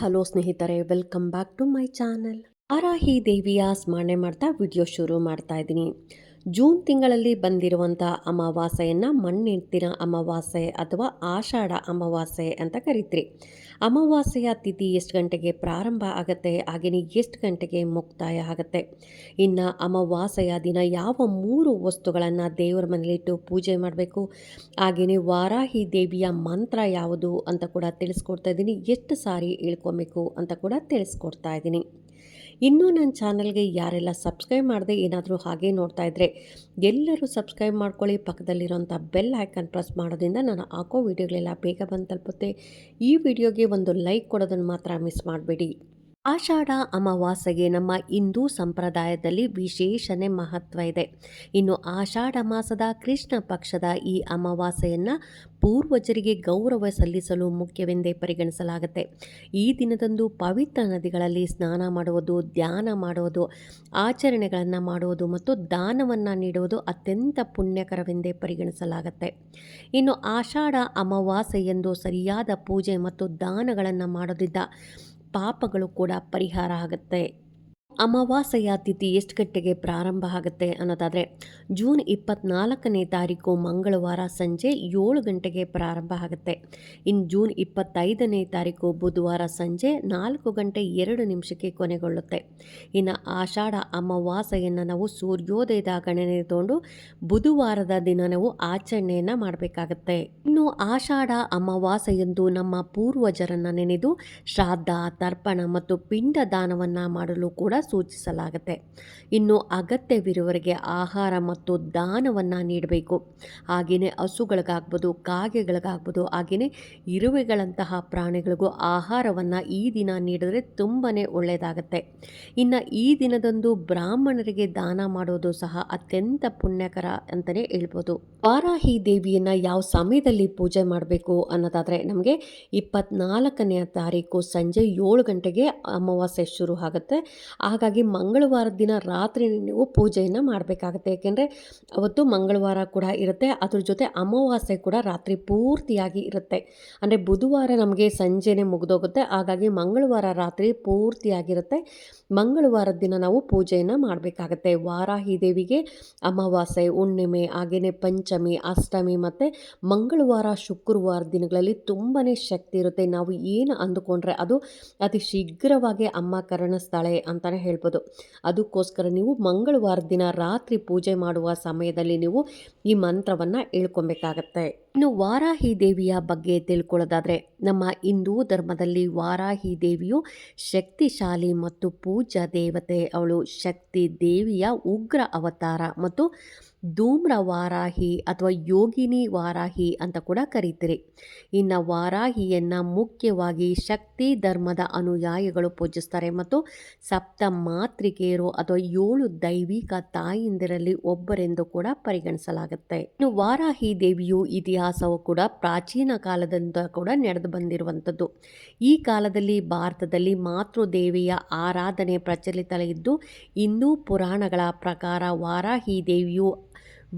Hello ಸ್ನೇಹಿತರೆ welcome back to my channel ಅರಾಹಿ ದೇವಿಯ ಸ್ಮರಣೆ ಮಾಡ್ತಾ ವಿಡಿಯೋ ಶುರು ಮಾಡ್ತಾ ಇದ್ದೀನಿ. ಜೂನ್ ತಿಂಗಳಲ್ಲಿ ಬಂದಿರುವಂಥ ಅಮಾವಾಸ್ಯೆಯನ್ನು ಮಣ್ಣೆತ್ತಿನ ಅಮಾವಾಸ್ಯೆ ಅಥವಾ ಆಷಾಢ ಅಮಾವಾಸ್ಯೆ ಅಂತ ಕರಿತೀರಿ. ಅಮಾವಾಸ್ಯೆಯ ತಿಥಿ ಎಷ್ಟು ಗಂಟೆಗೆ ಪ್ರಾರಂಭ ಆಗುತ್ತೆ ಹಾಗೆಯೇ ಎಷ್ಟು ಗಂಟೆಗೆ ಮುಕ್ತಾಯ ಆಗುತ್ತೆ? ಇನ್ನು ಅಮಾವಾಸ್ಯೆಯ ದಿನ ಯಾವ ಮೂರು ವಸ್ತುಗಳನ್ನು ದೇವರ ಮನೆಯಲ್ಲಿಟ್ಟು ಪೂಜೆ ಮಾಡಬೇಕು? ಹಾಗೆಯೇ ವಾರಾಹಿ ದೇವಿಯ ಮಂತ್ರ ಯಾವುದು ಅಂತ ಕೂಡ ತಿಳಿಸ್ಕೊಡ್ತಾ ಇದ್ದೀನಿ. ಎಷ್ಟು ಸಾರಿ ಇಳ್ಕೊಬೇಕು ಅಂತ ಕೂಡ ತಿಳಿಸ್ಕೊಡ್ತಾ ಇದ್ದೀನಿ. ಇನ್ನೂ ನನ್ನ ಚಾನಲ್ಗೆ ಯಾರೆಲ್ಲ ಸಬ್ಸ್ಕ್ರೈಬ್ ಮಾಡದೆ ಏನಾದರೂ ಹಾಗೆ ನೋಡ್ತಾ ಇದ್ದರೆ ಎಲ್ಲರೂ ಸಬ್ಸ್ಕ್ರೈಬ್ ಮಾಡ್ಕೊಳ್ಳಿ. ಪಕ್ಕದಲ್ಲಿರೋಂಥ ಬೆಲ್ ಐಕನ್ ಪ್ರೆಸ್ ಮಾಡೋದ್ರಿಂದ ನಾನು ಹಾಕೋ ವೀಡಿಯೋಗಳೆಲ್ಲ ಬೇಗ ಬಂದು ತಲುಪುತ್ತೆ. ಈ ವಿಡಿಯೋಗೆ ಒಂದು ಲೈಕ್ ಕೊಡೋದನ್ನು ಮಾತ್ರ ಮಿಸ್ ಮಾಡಬೇಡಿ. ಆಷಾಢ ಅಮಾವಾಸ್ಯೆಗೆ ನಮ್ಮ ಹಿಂದೂ ಸಂಪ್ರದಾಯದಲ್ಲಿ ವಿಶೇಷನೆ ಮಹತ್ವ ಇದೆ. ಇನ್ನು ಆಷಾಢ ಮಾಸದ ಕೃಷ್ಣ ಪಕ್ಷದ ಈ ಅಮಾವಾಸ್ಯೆಯನ್ನು ಪೂರ್ವಜರಿಗೆ ಗೌರವ ಸಲ್ಲಿಸಲು ಮುಖ್ಯವೆಂದೇ ಪರಿಗಣಿಸಲಾಗುತ್ತೆ. ಈ ದಿನದಂದು ಪವಿತ್ರ ನದಿಗಳಲ್ಲಿ ಸ್ನಾನ ಮಾಡುವುದು, ಧ್ಯಾನ ಮಾಡುವುದು, ಆಚರಣೆಗಳನ್ನು ಮಾಡುವುದು ಮತ್ತು ದಾನವನ್ನು ನೀಡುವುದು ಅತ್ಯಂತ ಪುಣ್ಯಕರವೆಂದೇ ಪರಿಗಣಿಸಲಾಗುತ್ತೆ. ಇನ್ನು ಆಷಾಢ ಅಮಾವಾಸ್ಯೆಯೆಂದು ಸರಿಯಾದ ಪೂಜೆ ಮತ್ತು ದಾನಗಳನ್ನು ಮಾಡೋದ್ರಿಂದ ಪಾಪಗಳು ಕೂಡ ಪರಿಹಾರ ಆಗುತ್ತೆ. ಅಮಾವಾಸ್ಯೆಯ ತಿಥಿ ಎಷ್ಟು ಗಂಟೆಗೆ ಪ್ರಾರಂಭ ಆಗುತ್ತೆ ಅನ್ನೋದಾದರೆ ಜೂನ್ ಇಪ್ಪತ್ನಾಲ್ಕನೇ ತಾರೀಕು ಮಂಗಳವಾರ ಸಂಜೆ ಏಳು ಗಂಟೆಗೆ ಪ್ರಾರಂಭ ಆಗುತ್ತೆ. ಇನ್ನು ಜೂನ್ ಇಪ್ಪತ್ತೈದನೇ ತಾರೀಕು ಬುಧವಾರ ಸಂಜೆ ನಾಲ್ಕು ಗಂಟೆ ಎರಡು ನಿಮಿಷಕ್ಕೆ ಕೊನೆಗೊಳ್ಳುತ್ತೆ. ಇನ್ನು ಆಷಾಢ ಅಮಾವಾಸ್ಯೆಯನ್ನು ನಾವು ಸೂರ್ಯೋದಯದ ಗಣನೆ ತಗೊಂಡು ಬುಧವಾರದ ದಿನ ನಾವು ಆಚರಣೆಯನ್ನು ಮಾಡಬೇಕಾಗತ್ತೆ. ಇನ್ನು ಆಷಾಢ ಅಮಾವಾಸ್ಯೆಯಂದು ನಮ್ಮ ಪೂರ್ವಜರನ್ನು ನೆನೆದು ಶ್ರಾದ್ದ, ತರ್ಪಣ ಮತ್ತು ಪಿಂಡ ದಾನವನ್ನು ಮಾಡಲು ಕೂಡ ಸೂಚಿಸಲಾಗುತ್ತೆ. ಇನ್ನು ಅಗತ್ಯವಿರುವವರಿಗೆ ಆಹಾರ ಮತ್ತು ದಾನವನ್ನು ನೀಡಬೇಕು. ಹಾಗೆಯೇ ಹಸುಗಳಿಗಾಗ್ಬೋದು, ಕಾಗೆಗಳಿಗಾಗ್ಬೋದು ಹಾಗೆಯೇ ಇರುವೆಗಳಂತಹ ಪ್ರಾಣಿಗಳಿಗೂ ಆಹಾರವನ್ನು ಈ ದಿನ ನೀಡಿದ್ರೆ ತುಂಬಾ ಒಳ್ಳೆಯದಾಗತ್ತೆ ಇನ್ನು ಈ ದಿನದಂದು ಬ್ರಾಹ್ಮಣರಿಗೆ ದಾನ ಮಾಡೋದು ಸಹ ಅತ್ಯಂತ ಪುಣ್ಯಕರ ಅಂತಲೇ ಹೇಳ್ಬೋದು. ವಾರಾಹಿ ದೇವಿಯನ್ನು ಯಾವ ಸಮಯದಲ್ಲಿ ಪೂಜೆ ಮಾಡಬೇಕು ಅನ್ನೋದಾದರೆ ನಮಗೆ ಇಪ್ಪತ್ನಾಲ್ಕನೆಯ ತಾರೀಕು ಸಂಜೆ ಏಳು ಗಂಟೆಗೆ ಅಮಾವಾಸ್ಯೆ ಶುರು ಆಗುತ್ತೆ. ಹಾಗಾಗಿ ಮಂಗಳವಾರದ ದಿನ ರಾತ್ರಿ ನೀವು ಪೂಜೆಯನ್ನು ಮಾಡಬೇಕಾಗುತ್ತೆ. ಏಕೆಂದರೆ ಅವತ್ತು ಮಂಗಳವಾರ ಕೂಡ ಇರುತ್ತೆ, ಅದ್ರ ಜೊತೆ ಅಮಾವಾಸ್ಯೆ ಕೂಡ ರಾತ್ರಿ ಪೂರ್ತಿಯಾಗಿ ಇರುತ್ತೆ. ಅಂದರೆ ಬುಧವಾರ ನಮಗೆ ಸಂಜೆನೇ ಮುಗಿದೋಗುತ್ತೆ, ಹಾಗಾಗಿ ಮಂಗಳವಾರ ರಾತ್ರಿ ಪೂರ್ತಿಯಾಗಿರುತ್ತೆ. ಮಂಗಳವಾರದ ದಿನ ನಾವು ಪೂಜೆಯನ್ನು ಮಾಡಬೇಕಾಗತ್ತೆ. ವಾರಾಹಿ ದೇವಿಗೆ ಅಮಾವಾಸ್ಯೆ, ಹುಣ್ಣಿಮೆ ಹಾಗೆಯೇ ಪಂಚಮಿ, ಅಷ್ಟಮಿ ಮತ್ತು ಮಂಗಳವಾರ, ಶುಕ್ರವಾರ ದಿನಗಳಲ್ಲಿ ತುಂಬಾ ಶಕ್ತಿ ಇರುತ್ತೆ. ನಾವು ಏನು ಅಂದುಕೊಂಡ್ರೆ ಅದು ಅತಿ ಶೀಘ್ರವಾಗಿ ಅಮ್ಮ ಕರುಣಿಸ್ತಾಳೆ ಅಂತಲೇ ಹೇಳ್ಬೋದು. ಅದಕ್ಕೋಸ್ಕರ ನೀವು ಮಂಗಳವಾರ ದಿನ ರಾತ್ರಿ ಪೂಜೆ ಮಾಡುವ ಸಮಯದಲ್ಲಿ ನೀವು ಈ ಮಂತ್ರವನ್ನು ಹೇಳ್ಕೊಬೇಕಾಗತ್ತೆ. ಇನ್ನು ವಾರಾಹಿ ದೇವಿಯ ಬಗ್ಗೆ ತಿಳ್ಕೊಳ್ಳೋದಾದರೆ, ನಮ್ಮ ಹಿಂದೂ ಧರ್ಮದಲ್ಲಿ ವಾರಾಹಿ ದೇವಿಯು ಶಕ್ತಿಶಾಲಿ ಮತ್ತು ಪೂಜಾ ದೇವತೆ. ಅವಳು ಶಕ್ತಿ ದೇವಿಯ ಉಗ್ರ ಅವತಾರ ಮತ್ತು ಧೂಮ್ರ ವಾರಾಹಿ ಅಥವಾ ಯೋಗಿನಿ ವಾರಾಹಿ ಅಂತ ಕೂಡ ಕರೀತೀರಿ. ಇನ್ನು ವಾರಾಹಿಯನ್ನು ಮುಖ್ಯವಾಗಿ ಶಕ್ತಿ ಧರ್ಮದ ಅನುಯಾಯಿಗಳು ಪೂಜಿಸ್ತಾರೆ ಮತ್ತು ಸಪ್ತ ಮಾತೃಕೆಯರು ಅಥವಾ ಏಳು ದೈವಿಕ ತಾಯಿಂದಿರಲ್ಲಿ ಒಬ್ಬರೆಂದು ಕೂಡ ಪರಿಗಣಿಸಲಾಗುತ್ತೆ. ಇನ್ನು ವಾರಾಹಿ ದೇವಿಯು ಇತಿಹಾಸವು ಕೂಡ ಪ್ರಾಚೀನ ಕಾಲದಿಂದ ಕೂಡ ನಡೆದು ಬಂದಿರುವಂಥದ್ದು. ಈ ಕಾಲದಲ್ಲಿ ಭಾರತದಲ್ಲಿ ಮಾತೃದೇವಿಯ ಆರಾಧನೆ ಪ್ರಚಲಿತ ಇದ್ದು ಹಿಂದೂ ಪುರಾಣಗಳ ಪ್ರಕಾರ ವಾರಾಹಿ ದೇವಿಯು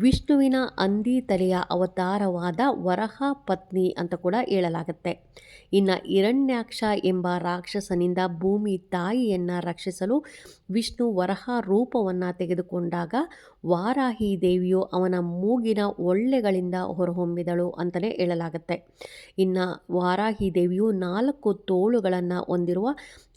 ವಿಷ್ಣುವಿನ ಅಂದಿ ತಲೆಯ ಅವತಾರವಾದ ವರಹ ಪತ್ನಿ ಅಂತ ಕೂಡ ಹೇಳಲಾಗುತ್ತೆ. ಇನ್ನು ಹಿರಣ್ಯಾಕ್ಷ ಎಂಬ ರಾಕ್ಷಸನಿಂದ ಭೂಮಿ ತಾಯಿಯನ್ನು ರಕ್ಷಿಸಲು ವಿಷ್ಣು ವರಹ ರೂಪವನ್ನು ತೆಗೆದುಕೊಂಡಾಗ ವಾರಾಹಿ ದೇವಿಯು ಅವನ ಮೂಗಿನ ಒಳ್ಳೆಗಳಿಂದ ಹೊರಹೊಮ್ಮಿದಳು ಅಂತಲೇ ಹೇಳಲಾಗುತ್ತೆ. ಇನ್ನು ವಾರಾಹಿ ದೇವಿಯು ನಾಲ್ಕು ತೋಳುಗಳನ್ನು ಹೊಂದಿರುವ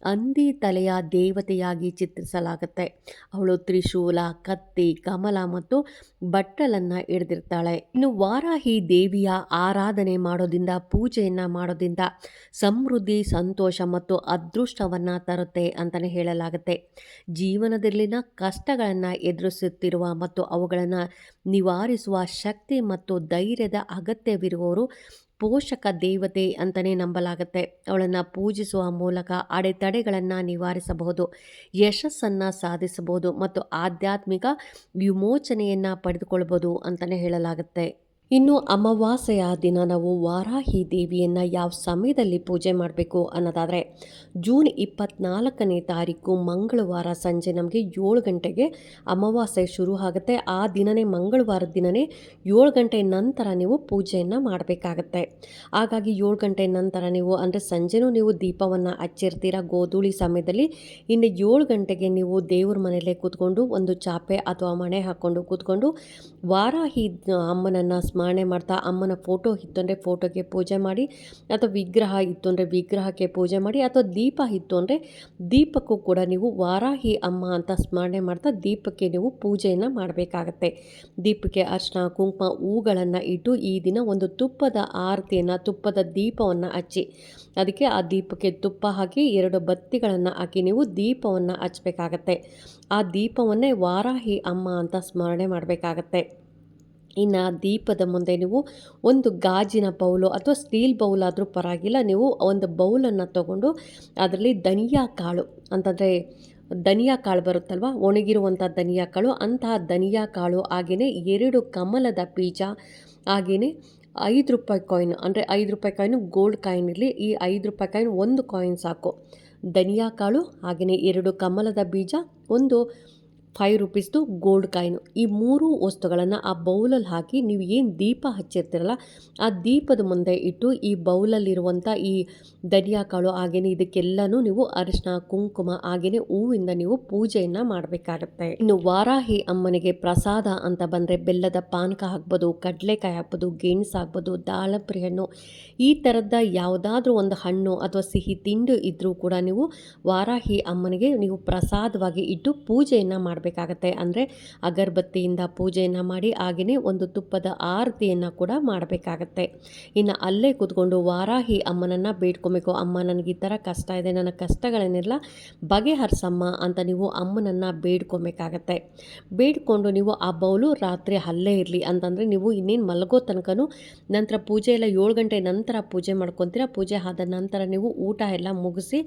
ಅಂದಿ ತಲೆಯ ದೇವತೆಯಾಗಿ ಚಿತ್ರಿಸಲಾಗುತ್ತೆ. ಅವಳು ತ್ರಿಶೂಲ, ಕತ್ತಿ, ಕಮಲ ಮತ್ತು ಬಟ್ಟಲನ್ನು ಹಿಡಿದಿರ್ತಾಳೆ. ಇನ್ನು ವಾರಾಹಿ ದೇವಿಯ ಆರಾಧನೆ ಮಾಡೋದಿಂದ ಪೂಜೆಯನ್ನು ಮಾಡೋದಿಂದ ಸಮೃದ್ಧಿ, ಸಂತೋಷ ಮತ್ತು ಅದೃಷ್ಟವನ್ನು ತರುತ್ತೆ ಅಂತಲೇ ಹೇಳಲಾಗುತ್ತೆ. ಜೀವನದಲ್ಲಿನ ಕಷ್ಟಗಳನ್ನು ಎದುರಿಸುತ್ತಿರುವ ಮತ್ತು ಅವುಗಳನ್ನು ನಿವಾರಿಸುವ ಶಕ್ತಿ ಮತ್ತು ಧೈರ್ಯದ ಅಗತ್ಯವಿರುವವರು ಪೋಷಕ ದೇವತೆ ಅಂತಲೇ ನಂಬಲಾಗುತ್ತೆ. ಅವಳನ್ನು ಪೂಜಿಸುವ ಮೂಲಕ ಅಡೆತಡೆಗಳನ್ನು ನಿವಾರಿಸಬಹುದು, ಯಶಸ್ಸನ್ನು ಸಾಧಿಸಬಹುದು ಮತ್ತು ಆಧ್ಯಾತ್ಮಿಕ ವಿಮೋಚನೆಯನ್ನು ಪಡೆದುಕೊಳ್ಬೋದು ಅಂತಲೇ ಹೇಳಲಾಗುತ್ತೆ. ಇನ್ನು ಅಮಾವಾಸ್ಯೆಯ ದಿನ ನಾವು ವಾರಾಹಿ ದೇವಿಯನ್ನು ಯಾವ ಸಮಯದಲ್ಲಿ ಪೂಜೆ ಮಾಡಬೇಕು ಅನ್ನೋದಾದರೆ ಜೂನ್ ಇಪ್ಪತ್ನಾಲ್ಕನೇ ತಾರೀಕು ಮಂಗಳವಾರ ಸಂಜೆ ನಮಗೆ ಏಳು ಗಂಟೆಗೆ ಅಮಾವಾಸ್ಯೆ ಶುರು ಆಗುತ್ತೆ. ಆ ದಿನನೇ ಮಂಗಳವಾರ ದಿನನೇ ಏಳು ಗಂಟೆ ನಂತರ ನೀವು ಪೂಜೆಯನ್ನು ಮಾಡಬೇಕಾಗತ್ತೆ. ಹಾಗಾಗಿ ಏಳು ಗಂಟೆ ನಂತರ ನೀವು ಅಂದರೆ ಸಂಜೆನೂ ನೀವು ದೀಪವನ್ನು ಹಚ್ಚಿರ್ತೀರ ಗೋಧೂಳಿ ಸಮಯದಲ್ಲಿ. ಇನ್ನು ಏಳು ಗಂಟೆಗೆ ನೀವು ದೇವ್ರ ಮನೆಯಲ್ಲೇ ಕೂತ್ಕೊಂಡು ಒಂದು ಚಾಪೆ ಅಥವಾ ಮಣೆ ಹಾಕ್ಕೊಂಡು ಕೂತ್ಕೊಂಡು ವಾರಾಹಿ ಅಮ್ಮನನ್ನು ಸ್ಮರಣೆ ಮಾಡ್ತಾ ಅಮ್ಮನ ಫೋಟೋ ಇತ್ತು ಅಂದರೆ ಫೋಟೋಗೆ ಪೂಜೆ ಮಾಡಿ, ಅಥವಾ ವಿಗ್ರಹ ಇತ್ತು ಅಂದರೆ ವಿಗ್ರಹಕ್ಕೆ ಪೂಜೆ ಮಾಡಿ, ಅಥವಾ ದೀಪ ಇತ್ತು ಅಂದರೆ ದೀಪಕ್ಕೂ ಕೂಡ ನೀವು ವಾರಾಹಿ ಅಮ್ಮ ಅಂತ ಸ್ಮರಣೆ ಮಾಡ್ತಾ ದೀಪಕ್ಕೆ ನೀವು ಪೂಜೆಯನ್ನು ಮಾಡಬೇಕಾಗತ್ತೆ. ದೀಪಕ್ಕೆ ಅರ್ಶನ ಕುಂಕುಮ, ಹೂಗಳನ್ನು ಇಟ್ಟು ಈ ದಿನ ಒಂದು ತುಪ್ಪದ ಆರತಿಯನ್ನು, ತುಪ್ಪದ ದೀಪವನ್ನು ಹಚ್ಚಿ. ಅದಕ್ಕೆ ಆ ದೀಪಕ್ಕೆ ತುಪ್ಪ ಹಾಕಿ, ಎರಡು ಬತ್ತಿಗಳನ್ನು ಹಾಕಿ ನೀವು ದೀಪವನ್ನು ಹಚ್ಚಬೇಕಾಗತ್ತೆ. ಆ ದೀಪವನ್ನೇ ವಾರಾಹಿ ಅಮ್ಮ ಅಂತ ಸ್ಮರಣೆ ಮಾಡಬೇಕಾಗತ್ತೆ. ಇನ್ನು ದೀಪದ ಮುಂದೆ ನೀವು ಒಂದು ಗಾಜಿನ ಬೌಲು ಅಥವಾ ಸ್ಟೀಲ್ ಬೌಲ್ ಆದರೂ ಪರವಾಗಿಲ್ಲ, ನೀವು ಒಂದು ಬೌಲನ್ನು ತಗೊಂಡು ಅದರಲ್ಲಿ ಧನಿಯಾ ಕಾಳು ಅಂತಂದರೆ ಧನಿಯಾ ಕಾಳು ಬರುತ್ತಲ್ವ? ಒಣಗಿರುವಂಥ ಧನಿಯಾ ಕಾಳು. ಅಂತಹ ಧನಿಯಾ ಕಾಳು ಹಾಗೆಯೇ ಎರಡು ಕಮಲದ ಬೀಜ ಹಾಗೆಯೇ ಐದು ರೂಪಾಯಿ ಕಾಯಿನ್ ಅಂದರೆ ಐದು ರೂಪಾಯಿ ಕಾಯಿನು ಗೋಲ್ಡ್ ಕಾಯಿನ್ ಇರಲಿ, ಈ ಐದು ರೂಪಾಯಿ ಕಾಯಿನ್ ಒಂದು ಕಾಯಿನ್ ಸಾಕು. ಧನಿಯಾ ಕಾಳು ಹಾಗೆಯೇ ಎರಡು ಕಮಲದ ಬೀಜ, ಒಂದು ಫೈವ್ ರುಪೀಸ್ದು ಗೋಲ್ಡ್ ಕಾಯಿನು ಈ ಮೂರು ವಸ್ತುಗಳನ್ನು ಆ ಬೌಲಲ್ಲಿ ಹಾಕಿ ನೀವು ಏನು ದೀಪ ಹಚ್ಚಿರ್ತೀರಲ್ಲ, ಆ ದೀಪದ ಮುಂದೆ ಇಟ್ಟು ಈ ಬೌಲಲ್ಲಿರುವಂಥ ಈ ಧನಿಯಾ ಕಾಳು ಹಾಗೆಯೇ ಇದಕ್ಕೆಲ್ಲನೂ ನೀವು ಅರಿಶಿನ, ಕುಂಕುಮ ಹಾಗೆಯೇ ಹೂವಿಂದ ನೀವು ಪೂಜೆಯನ್ನು ಮಾಡಬೇಕಾಗುತ್ತೆ. ಇನ್ನು ವಾರಾಹಿ ಅಮ್ಮನಿಗೆ ಪ್ರಸಾದ ಅಂತ ಬಂದರೆ ಬೆಲ್ಲದ ಪಾನಕ ಹಾಕ್ಬೋದು, ಕಡಲೆಕಾಯಿ ಹಾಕ್ಬೋದು, ಗೆಣಸು ಹಾಕ್ಬೋದು, ದಾಳಂಬ್ರಿ ಹಣ್ಣು, ಈ ಥರದ ಯಾವುದಾದ್ರೂ ಒಂದು ಹಣ್ಣು ಅಥವಾ ಸಿಹಿ ತಿಂಡಿ ಇದ್ದರೂ ಕೂಡ ನೀವು ವಾರಾಹಿ ಅಮ್ಮನಿಗೆ ನೀವು ಪ್ರಸಾದವಾಗಿ ಇಟ್ಟು ಪೂಜೆಯನ್ನು ಮಾಡಬೇಕಾಗತ್ತೆ. ಅಂದರೆ ಅಗರಬತ್ತಿಯಿಂದ ಪೂಜೆಯನ್ನು ಮಾಡಿ ಹಾಗೆಯೇ ಒಂದು ತುಪ್ಪದ ಆರತಿಯನ್ನು ಕೂಡ ಮಾಡಬೇಕಾಗತ್ತೆ. ಇನ್ನು ಅಲ್ಲೇ ಕೂತ್ಕೊಂಡು ವಾರಾಹಿ ಅಮ್ಮನನ್ನು ಬೇಡ್ಕೊಬೇಕು. ಅಮ್ಮ, ನನಗೆ ಈ ಥರ ಕಷ್ಟ ಇದೆ. ನನ್ನ ಕಷ್ಟಗಳನ್ನೆಲ್ಲ ಬಗೆಹರಿಸಮ್ಮ ಅಂತ ನೀವು ಅಮ್ಮನನ್ನು ಬೇಡ್ಕೊಬೇಕಾಗತ್ತೆ. ಬೇಡ್ಕೊಂಡು ನೀವು ಆ ಬೌಲು ರಾತ್ರಿ ಅಲ್ಲೇ ಇರಲಿ. ಅಂತಂದರೆ ನೀವು ಇನ್ನೇನು ಮಲಗೋ ತನಕನೂ ನಂತರ ಪೂಜೆ ಎಲ್ಲ ಏಳು ಗಂಟೆ ನಂತರ ಪೂಜೆ ಮಾಡ್ಕೊತೀರ. ಪೂಜೆ ಆದ ನಂತರ ನೀವು ಊಟ ಎಲ್ಲ ಮುಗಿಸಿ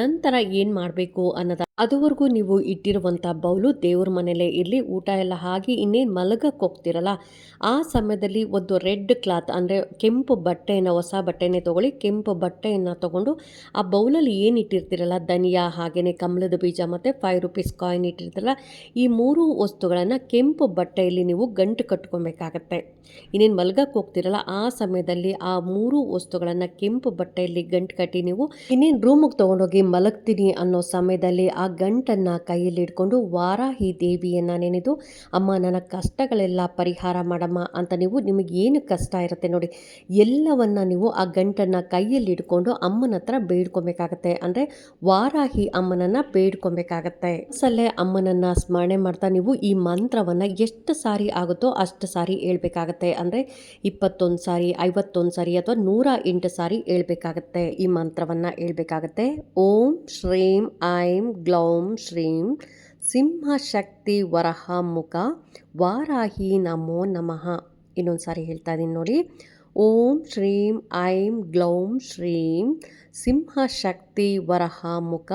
ನಂತರ ಏನು ಮಾಡಬೇಕು ಅನ್ನೋದ ಅದುವರೆಗೂ ನೀವು ಇಟ್ಟಿರುವಂಥ ಬೌಲು ದೇವ್ರ ಮನೆಯಲ್ಲೇ ಇರಲಿ, ಊಟ ಎಲ್ಲ ಆಗಿ ಇನ್ನೇನು ಮಲಗಕ್ಕೆ ಹೋಗ್ತಿರಲ್ಲ ಆ ಸಮಯದಲ್ಲಿ ಒಂದು ರೆಡ್ ಕ್ಲಾತ್ ಅಂದರೆ ಕೆಂಪು ಬಟ್ಟೆಯನ್ನು ಹೊಸ ಬಟ್ಟೆನೇ ತೊಗೊಳ್ಳಿ, ಕೆಂಪು ಬಟ್ಟೆಯನ್ನು ತೊಗೊಂಡು ಆ ಬೌಲಲ್ಲಿ ಏನು ಇಟ್ಟಿರ್ತೀರಲ್ಲ, ಧನಿಯಾ ಹಾಗೆಯೇ ಕಮಲದ ಬೀಜ ಮತ್ತು ಫೈವ್ ರುಪೀಸ್ ಕಾಯಿನ್ ಇಟ್ಟಿರ್ತೀರಲ್ಲ, ಈ ಮೂರು ವಸ್ತುಗಳನ್ನು ಕೆಂಪು ಬಟ್ಟೆಯಲ್ಲಿ ನೀವು ಗಂಟು ಕಟ್ಕೊಬೇಕಾಗತ್ತೆ. ಇನ್ನೇನು ಮಲಗಕ್ಕೆ ಹೋಗ್ತಿರಲ್ಲ ಆ ಸಮಯದಲ್ಲಿ ಆ ಮೂರು ವಸ್ತುಗಳನ್ನು ಕೆಂಪು ಬಟ್ಟೆಯಲ್ಲಿ ಗಂಟು ಕಟ್ಟಿ ನೀವು ಇನ್ನೇನು ರೂಮಿಗೆ ತೊಗೊಂಡೋಗಿ ಮಲಗ್ತೀನಿ ಅನ್ನೋ ಸಮಯದಲ್ಲಿ ಆ ಗಂಟನ್ನು ಕೈಯಲ್ಲಿ ಇಡ್ಕೊಂಡು ವಾರಾಹಿ ದೇವಿಯನ್ನು ನೆನೆದು, ಅಮ್ಮ ನನ್ನ ಕಷ್ಟಗಳೆಲ್ಲ ಪರಿಹಾರ ಮಾಡಮ್ಮ ಅಂತ ನೀವು ನಿಮಗೆ ಏನು ಕಷ್ಟ ಇರುತ್ತೆ ನೋಡಿ, ಎಲ್ಲವನ್ನ ನೀವು ಆ ಗಂಟನ್ನು ಕೈಯಲ್ಲಿ ಇಡ್ಕೊಂಡು ಅಮ್ಮನ ಹತ್ರ ಬೇಡ್ಕೊಬೇಕಾಗತ್ತೆ. ಅಂದರೆ ವಾರಾಹಿ ಅಮ್ಮನನ್ನು ಬೇಡ್ಕೊಬೇಕಾಗತ್ತೆ. ಸಲ್ಲೇ ಅಮ್ಮನನ್ನು ಸ್ಮರಣೆ ಮಾಡ್ತಾ ನೀವು ಈ ಮಂತ್ರವನ್ನು ಎಷ್ಟು ಸಾರಿ ಆಗುತ್ತೋ ಅಷ್ಟು ಸಾರಿ ಹೇಳ್ಬೇಕಾಗತ್ತೆ. ಅಂದರೆ ಇಪ್ಪತ್ತೊಂದು ಸಾರಿ, ಐವತ್ತೊಂದು ಸಾರಿ ಅಥವಾ ನೂರ ಎಂಟು ಸಾರಿ ಹೇಳ್ಬೇಕಾಗತ್ತೆ ಈ ಮಂತ್ರವನ್ನು ಹೇಳ್ಬೇಕಾಗತ್ತೆ. ಓಂ ಶ್ರೀಂ, ಐಂ ಗ್ಲೌಂ ಶ್ರೀಂ ಸಿಂಹಶಕ್ತಿ ವರಹ ಮುಖ ವಾರಾಹಿ ನಮೋ ನಮಃ ಇನ್ನೊಂದು ಸಾರಿ ಹೇಳ್ತಾ ಇದ್ದೀನಿ ನೋಡಿ. ಓಂ ಶ್ರೀಂ ಐಂ, ಗ್ಲೌಂ ಶ್ರೀಂ ಸಿಂಹಶಕ್ತಿ ವರಹ ಮುಖ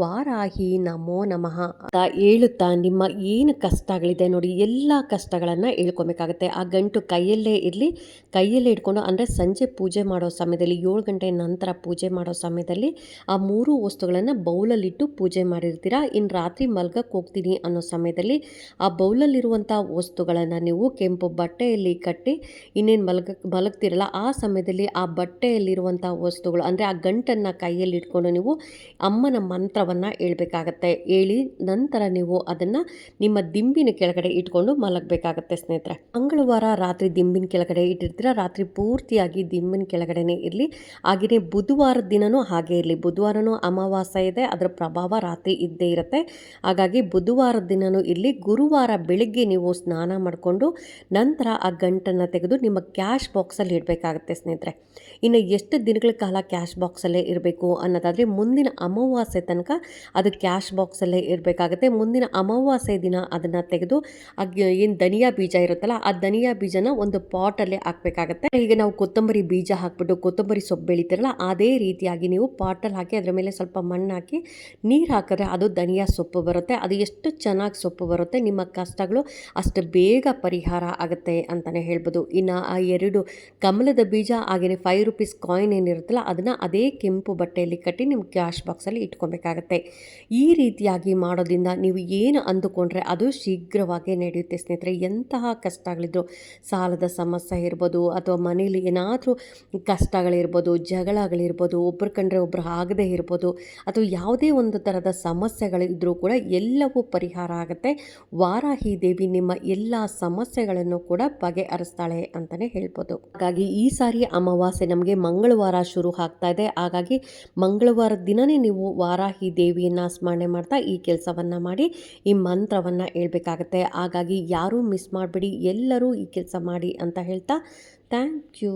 ವಾರಾಹಿ ನಮೋ ನಮಃ ಅಂತ ಹೇಳುತ್ತಾ ನಿಮ್ಮ ಏನು ಕಷ್ಟಗಳಿದೆ ನೋಡಿ, ಎಲ್ಲ ಕಷ್ಟಗಳನ್ನು ಹೇಳ್ಕೊಬೇಕಾಗತ್ತೆ. ಆ ಗಂಟು ಕೈಯಲ್ಲೇ ಇರಲಿ, ಕೈಯಲ್ಲೇ ಇಟ್ಕೊಂಡು, ಅಂದರೆ ಸಂಜೆ ಪೂಜೆ ಮಾಡೋ ಸಮಯದಲ್ಲಿ, ಏಳು ಗಂಟೆ ನಂತರ ಪೂಜೆ ಮಾಡೋ ಸಮಯದಲ್ಲಿ ಆ ಮೂರು ವಸ್ತುಗಳನ್ನು ಬೌಲಲ್ಲಿಟ್ಟು ಪೂಜೆ ಮಾಡಿರ್ತೀರಾ? ಇನ್ನು ರಾತ್ರಿ ಮಲ್ಗಕ್ಕೆ ಹೋಗ್ತೀನಿ ಅನ್ನೋ ಸಮಯದಲ್ಲಿ ಆ ಬೌಲಲ್ಲಿರುವಂಥ ವಸ್ತುಗಳನ್ನು ನೀವು ಕೆಂಪು ಬಟ್ಟೆಯಲ್ಲಿ ಕಟ್ಟಿ, ಇನ್ನೇನು ಮಲಗ ಮಲಗ್ತಿರಲ್ಲ, ಆ ಸಮಯದಲ್ಲಿ ಆ ಬಟ್ಟೆಯಲ್ಲಿರುವಂಥ ವಸ್ತುಗಳು, ಅಂದರೆ ಆ ಗಂಟನ್ನು ಕೈಯಲ್ಲಿ ಇಟ್ಕೊಂಡು ನೀವು ಅಮ್ಮನ ಮಂತ್ರ ಮಂತ್ರವನ್ನು ಹೇಳ್ಬೇಕಾಗತ್ತೆ. ಹೇಳಿ, ನಂತರ ನೀವು ಅದನ್ನು ನಿಮ್ಮ ದಿಂಬಿನ ಕೆಳಗಡೆ ಇಟ್ಕೊಂಡು ಮಲಗಬೇಕಾಗತ್ತೆ ಸ್ನೇಹಿತರೆ. ಮಂಗಳವಾರ ರಾತ್ರಿ ದಿಂಬಿನ ಕೆಳಗಡೆ ಇಟ್ಟಿರ್ತೀರ, ರಾತ್ರಿ ಪೂರ್ತಿಯಾಗಿ ದಿಂಬಿನ ಕೆಳಗಡೆನೇ ಇರಲಿ. ಹಾಗೆಯೇ ಬುಧವಾರದ ದಿನವೂ ಹಾಗೆ ಇರಲಿ. ಬುಧವಾರನೂ ಅಮಾವಾಸ್ಯ ಇದೆ, ಅದರ ಪ್ರಭಾವ ರಾತ್ರಿ ಇದ್ದೇ ಇರುತ್ತೆ. ಹಾಗಾಗಿ ಬುಧವಾರದ ದಿನವೂ ಇರಲಿ. ಗುರುವಾರ ಬೆಳಿಗ್ಗೆ ನೀವು ಸ್ನಾನ ಮಾಡಿಕೊಂಡು ನಂತರ ಆ ಗಂಟನ್ನು ತೆಗೆದು ನಿಮ್ಮ ಕ್ಯಾಶ್ ಬಾಕ್ಸಲ್ಲಿ ಇಡಬೇಕಾಗತ್ತೆ ಸ್ನೇಹಿತರೆ. ಇನ್ನು ಎಷ್ಟು ದಿನಗಳ ಕಾಲ ಕ್ಯಾಶ್ ಬಾಕ್ಸಲ್ಲೇ ಇರಬೇಕು ಅನ್ನೋದಾದರೆ ಮುಂದಿನ ಅಮಾವಾಸ್ಯೆ ತನಕ ಅದು ಕ್ಯಾಶ್ ಬಾಕ್ಸಲ್ಲೇ ಇರಬೇಕಾಗುತ್ತೆ. ಮುಂದಿನ ಅಮಾವಾಸ್ಯೆ ದಿನ ಅದನ್ನು ತೆಗೆದು ಏನು ಧನಿಯಾ ಬೀಜ ಇರುತ್ತಲ್ಲ, ಆ ಧನಿಯಾ ಬೀಜನ ಒಂದು ಪಾಟಲ್ಲೇ ಹಾಕಬೇಕಾಗತ್ತೆ. ಈಗ ನಾವು ಕೊತ್ತಂಬರಿ ಬೀಜ ಹಾಕ್ಬಿಟ್ಟು ಕೊತ್ತಂಬರಿ ಸೊಪ್ಪು ಬೆಳಿತೀರಲ್ಲ, ಅದೇ ರೀತಿಯಾಗಿ ನೀವು ಪಾಟಲ್ಲಿ ಹಾಕಿ ಅದರ ಮೇಲೆ ಸ್ವಲ್ಪ ಮಣ್ಣು ಹಾಕಿ ನೀರು ಹಾಕಿದ್ರೆ ಅದು ಧನಿಯಾ ಸೊಪ್ಪು ಬರುತ್ತೆ. ಅದು ಎಷ್ಟು ಚೆನ್ನಾಗಿ ಸೊಪ್ಪು ಬರುತ್ತೆ, ನಿಮ್ಮ ಕಷ್ಟಗಳು ಅಷ್ಟು ಬೇಗ ಪರಿಹಾರ ಆಗುತ್ತೆ ಅಂತಲೇ ಹೇಳ್ಬೋದು. ಇನ್ನು ಆ ಎರಡು ಕಮಲದ ಬೀಜ ಹಾಗೆಯೇ ಫೈವ್ ರುಪೀಸ್ ಕಾಯಿನ್ ಏನಿರುತ್ತಲ್ಲ, ಅದನ್ನು ಅದೇ ಕೆಂಪು ಬಟ್ಟೆಯಲ್ಲಿ ಕಟ್ಟಿ ನಿಮ್ಮ ಕ್ಯಾಶ್ ಬಾಕ್ಸಲ್ಲಿ ಇಟ್ಕೊಬೇಕಾಗತ್ತೆ. ಈ ರೀತಿಯಾಗಿ ಮಾಡೋದ್ರಿಂದ ನೀವು ಏನು ಅಂದುಕೊಂಡ್ರೆ ಅದು ಶೀಘ್ರವಾಗಿ ನಡೆಯುತ್ತೆ ಸ್ನೇಹಿತರೆ. ಎಂತಹ ಕಷ್ಟಗಳಿದ್ರು ಸಾಲದ ಸಮಸ್ಯೆ ಇರ್ಬೋದು, ಅಥವಾ ಮನೇಲಿ ಏನಾದರೂ ಕಷ್ಟಗಳಿರ್ಬೋದು, ಜಗಳಗಳಿರ್ಬೋದು ಒಬ್ಬರು ಕಂಡ್ರೆ ಒಬ್ಬರು ಆಗದೇ ಇರ್ಬೋದು, ಅಥವಾ ಯಾವುದೇ ಒಂದು ಥರದ ಸಮಸ್ಯೆಗಳಿದ್ರೂ ಕೂಡ ಎಲ್ಲವೂ ಪರಿಹಾರ ಆಗುತ್ತೆ. ವಾರಾಹಿ ದೇವಿ ನಿಮ್ಮ ಎಲ್ಲ ಸಮಸ್ಯೆಗಳನ್ನು ಕೂಡ ಬಗೆಹರಿಸ್ತಾಳೆ ಅಂತಲೇ ಹೇಳ್ಬೋದು. ಹಾಗಾಗಿ ಈ ಸಾರಿ ಅಮಾವಾಸ್ಯೆ ನಮಗೆ ಮಂಗಳವಾರ ಶುರು ಆಗ್ತಾ ಇದೆ. ಹಾಗಾಗಿ ಮಂಗಳವಾರ ದಿನವೇ ನೀವು ವಾರಾಹಿ ದೇವಿಯನ್ನು ಸ್ಮರಣೆ ಮಾಡ್ತಾ ಈ ಕೆಲಸವನ್ನು ಮಾಡಿ, ಈ ಮಂತ್ರವನ್ನು ಹೇಳ್ಬೇಕಾಗತ್ತೆ. ಹಾಗಾಗಿ ಯಾರೂ ಮಿಸ್ ಮಾಡಬೇಡಿ, ಎಲ್ಲರೂ ಈ ಕೆಲಸ ಮಾಡಿ ಅಂತ ಹೇಳ್ತಾ ಥ್ಯಾಂಕ್ ಯು